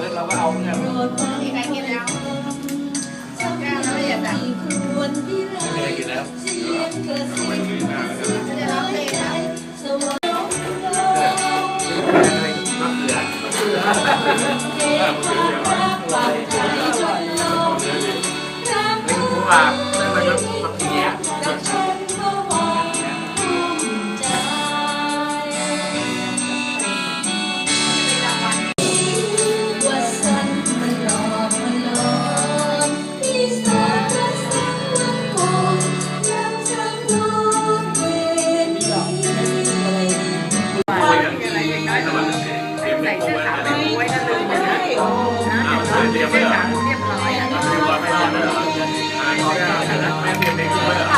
แล้วเราก็เอาเนี่ยมีใครกินแล้วแก้วแล้วละเอียดแบบไม่ได้กินแล้วจะได้รับเลยนะมะเขือมะเขือลิงผู้ว่าได้มาจา เตรียมไว้เหรอเรียบร้อยอะเรียมไว้ไม่ทันแล้วเหรออ่าขออนุญาตนะแม่เตรียมเองไว้เหรอ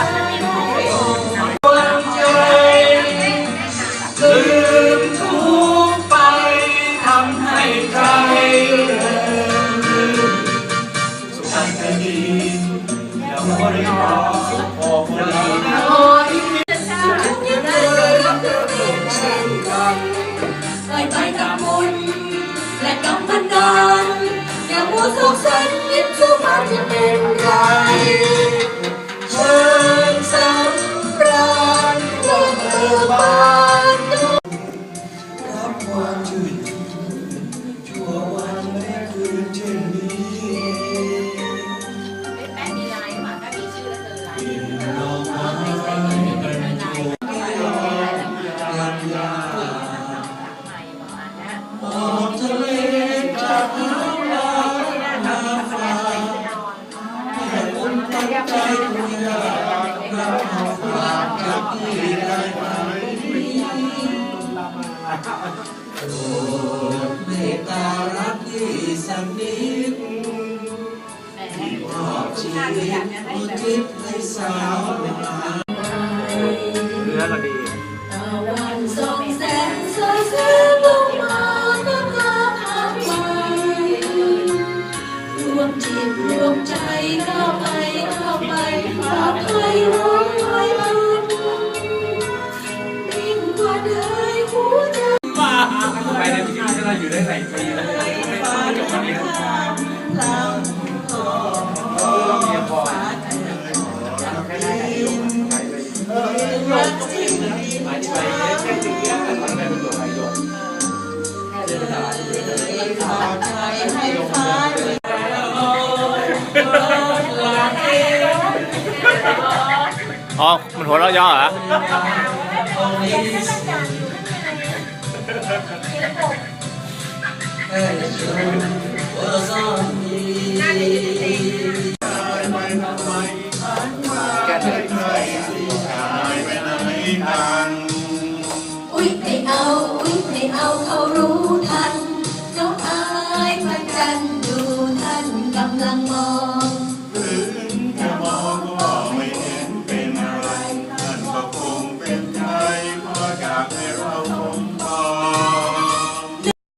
ลืมทุกไปทำให้ใครลืมสุขคดีแล้วบริรอพอพอดียัง สู้ เอาฝากจากพี่ได้ไหมโปรดเมตตารักพี่สักนิดแหมอบชีวิตอุทิศให้สาวนาเนื้อก็ดีตะวันส่องแสงสวยแสงลงมาก็พาผ่านไปรวมจิตรวมใจเข้ ได้หลายปีแล้วไม่ต้องจบวันนี้เราเราเมียพอเราแค่ได้ให้ลงไปไปรักสิ่งดีหมายถึงไปแค่สิ่งนี้แต่ทำได้เป็นตัวใครตัวแค่เดินตลาดฝากใจให้ฟ้าด้วยอ๋อ มันหัวเราะย่อเหรอ แค่เดินอุ๊ยไม่